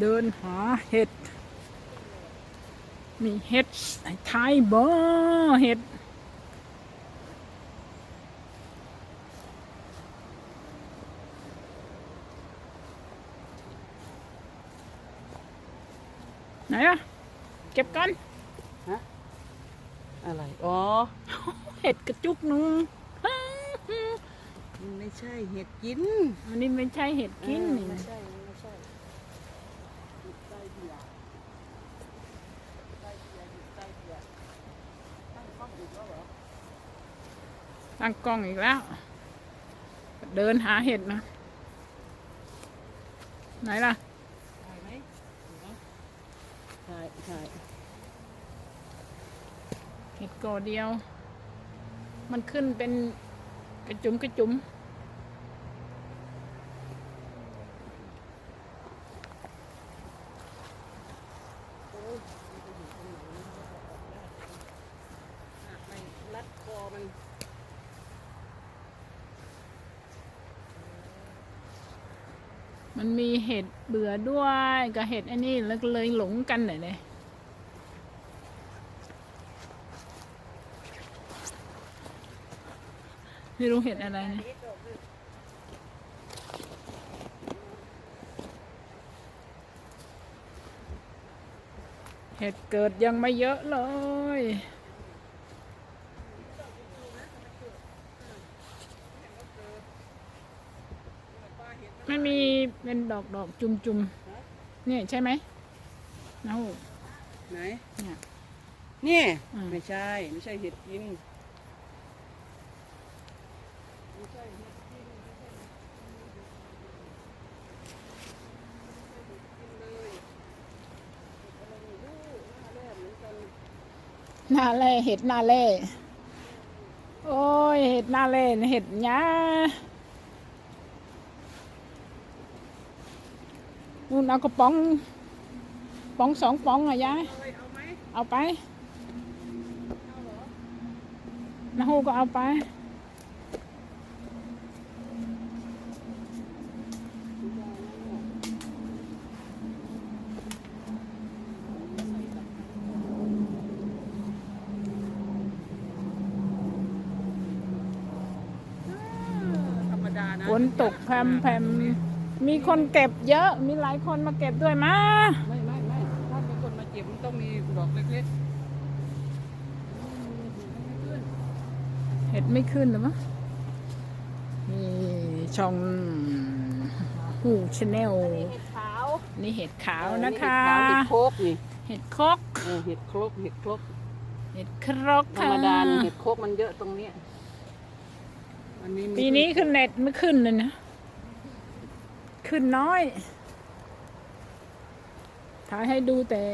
เดินหาเห็ด มีเห็ดไอ้ไทยบ่เห็ด ไหนอะเก็บกันอะไร อ๋อ เห็ดกระจุกหนึงมันไม่ใช่เห็ดกิน อันนี้ไม่ใช่เห็ดกินเออนี่ ไม่ใช่มันไม่ใช่อยู่ใต้เบียร์ใต้เบียร์อยู่ใต้เบียร์ตั้งกล้องอีกแล้วเหรอ ตั้งกล้องอีกแล้ว เดินหาเห็ดนะ ไหนล่ะถ่ายไหมถ่ายถ่ายเห็ดกอเดียว มันขึ้นเป็นกระจุมกระจุมหากไปรัดคอมัน มันมีเห็ดเบื่อด้วยกับเห็ดอันนี้แล้วก็เลยหลงกันหน่อยเลยไม่รู้เห็ดอะไรนะเห็ดเกิดยังไม่เยอะเลย มันมีเป็นดอกดอกจุมจุมๆนี่ใช่ไหมน้าหูไหนเนี่ย นี่ อืม ไม่ใช่ ไม่ใช่เห็ดกินไม่ใช่เห็ดกินไม่ใช่เห็ดกินเลยเห็ดอะไรไม่รู้หน้าแรกเหมือนกันหน้าเล่เห็ดหน้าเล่โอ้ยเห็ดหน้าเล่เห็ดหญ้า นู่นเอากระป๋องป๋องสองป๋องอะยายเอาเลยเอาไหมเอาไปเอาเหรอน้าหูก็เอาไปธรรมดานะฝนตกแพรมแพรม มีคนเก็บเยอะ มีหลายคนมาเก็บด้วยมา ไม่ไม่ไม่ถ้ามีคนมาเก็บมันต้องมีดอกเล็กเห็ดไม่ขึ้นหรือมั้งนี่ช่องหูชาแนลๆเห็ดขาว นี่เห็ดขาวเออนะคะเห็ดขาวเห็ดโคกนี่ เห็ดคกเออเห็ดโคกเห็ดโคกเห็ดครกธรรมดานี่เห็ดโคกมันเยอะตรงเนี้ยอันนี้มีปีนี้ขึ้นเน็ตไม่ขึ้นเลยนะ ขึ้นน้อย ถ่ายให้ดูแต่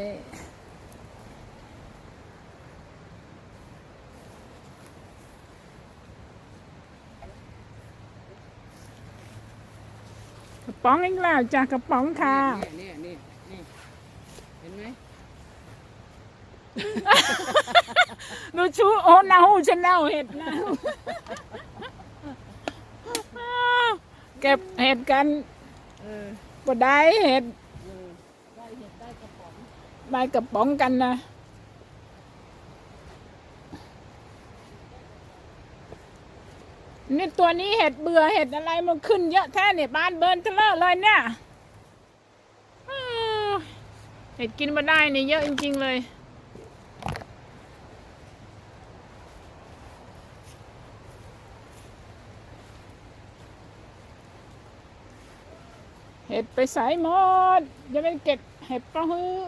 กระป๋องอีกแล้วจากกระป๋องค่ะ นี่นี่นี่นี่เห็นไหมดูชูโอ้นาหูชาแนลเห็ดนะ เก็บเห็ดกัน เออบ่ได้เห็ดเออได้เห็ดได้กระป๋องได้กระป๋องกันนะนี่ตัวนี้เห็ดเบื่อเห็ดอะไรมันขึ้นเยอะแท้เนี่ยบ้านเบิร์นเทเลอร์เลยเนี่ยเห็ดกินมาได้เนี่ยเยอะจริง ๆ เลย เห็ดไปใส่หมดจะไปเก็บเห็ดปะฮือ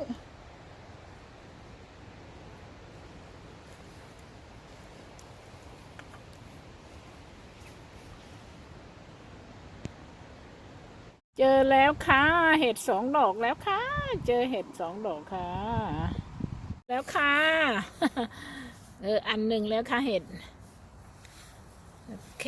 เจอแล้วค่ะ เห็ดสองดอกแล้วค่ะ เจอเห็ดสองดอกค่ะ แล้วค่ะ เออ อันหนึ่งแล้วค่ะเห็ด โอเค